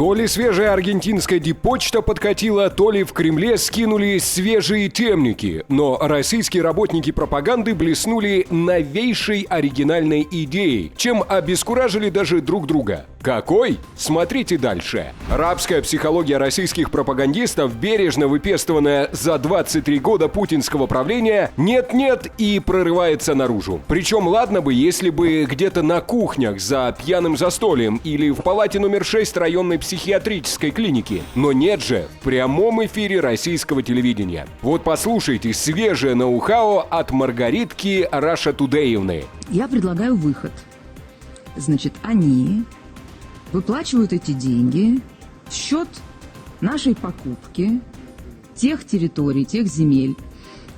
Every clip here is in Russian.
То ли свежая аргентинская дипочта подкатила, то ли в Кремле скинули свежие темники. Но российские работники пропаганды блеснули новейшей оригинальной идеей, чем обескуражили даже друг друга. Какой? Смотрите дальше. Рабская психология российских пропагандистов, бережно выпестованная за 23 года путинского правления, нет-нет и прорывается наружу. Причем ладно бы, если бы где-то на кухнях за пьяным застольем или в палате номер 6 районной психиатрической клиники. Но нет же, в прямом эфире российского телевидения. Вот послушайте свежее ноу-хау от Маргаритки Раша Тудеевны. Я предлагаю выход. Значит, они выплачивают эти деньги в счет нашей покупки тех территорий, тех земель,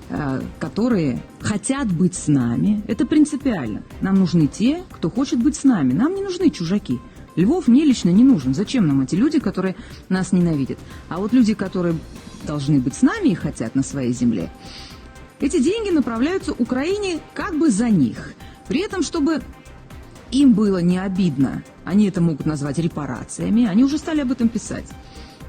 э, которые хотят быть с нами. Это принципиально. Нам нужны те, кто хочет быть с нами. Нам не нужны чужаки. Львов мне лично не нужен. Зачем нам эти люди, которые нас ненавидят? А вот люди, которые должны быть с нами и хотят на своей земле, эти деньги направляются Украине как бы за них. При этом, чтобы им было не обидно, они это могут назвать репарациями, они уже стали об этом писать.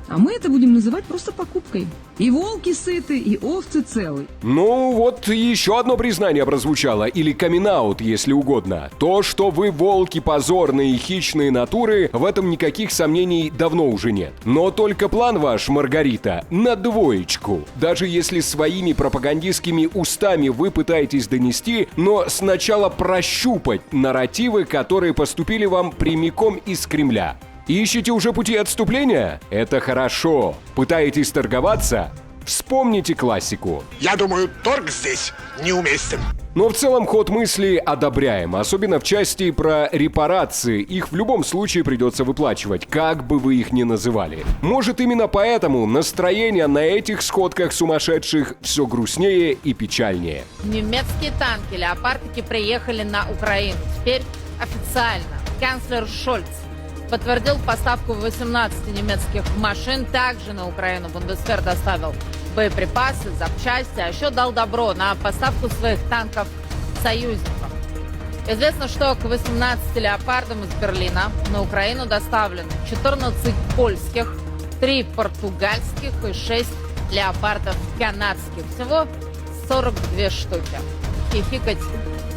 А мы это будем называть просто покупкой. И волки сыты, и овцы целы. Ну, вот еще одно признание прозвучало, или камин если угодно. То, что вы волки позорные и хищные натуры, в этом никаких сомнений давно уже нет. Но только план ваш, Маргарита, на двоечку. Даже если своими пропагандистскими устами вы пытаетесь донести, но сначала прощупать нарративы, которые поступили вам прямиком из Кремля. Ищете уже пути отступления? Это хорошо. Пытаетесь торговаться? Вспомните классику. Я думаю, торг здесь неуместен. Но в целом ход мысли одобряем, особенно в части про репарации. Их в любом случае придется выплачивать, как бы вы их ни называли. Может именно поэтому настроение на этих сходках сумасшедших все грустнее и печальнее. Немецкие танки «Леопардики» приехали на Украину. Теперь официально. Канцлер Шольц подтвердил поставку 18 немецких машин. Также на Украину Бундесвер доставил боеприпасы, запчасти, а еще дал добро на поставку своих танков союзникам. Известно, что к 18 леопардам из Берлина на Украину доставлены 14 польских, 3 португальских и 6 леопардов канадских. Всего 42 штуки. Хихикать,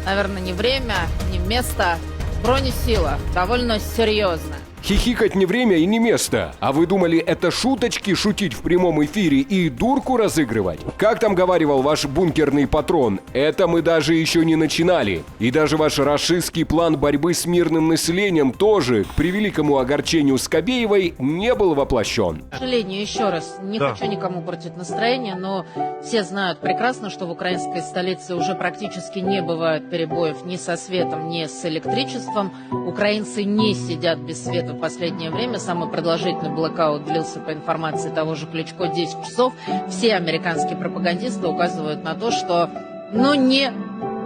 наверное, не время, не место. Бронесила довольно серьезная. Хихикать не время и не место. А вы думали, это шуточки шутить в прямом эфире и дурку разыгрывать? Как там говаривал ваш бункерный патрон, это мы даже еще не начинали. И даже ваш расистский план борьбы с мирным населением тоже, к превеликому огорчению Скобеевой, не был воплощен. К сожалению, еще раз, не Да. хочу никому портить настроение, но все знают прекрасно, что в украинской столице уже практически не бывает перебоев ни со светом, ни с электричеством. Украинцы не сидят без света последнее время. Самый продолжительный блокаут длился, по информации того же Кличко, 10 часов. Все американские пропагандисты указывают на то, что ну, не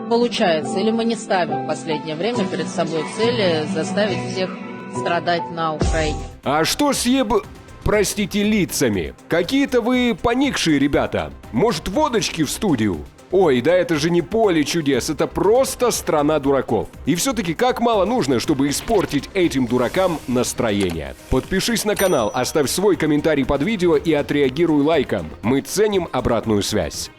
получается, или мы не ставим в последнее время перед собой цели заставить всех страдать на Украине. А что с еб... Простите, лицами? Какие-то вы поникшие ребята. Может, водочки в студию? Ой, да это же не поле чудес, это просто страна дураков. И все-таки как мало нужно, чтобы испортить этим дуракам настроение. Подпишись на канал, оставь свой комментарий под видео и отреагируй лайком. Мы ценим обратную связь.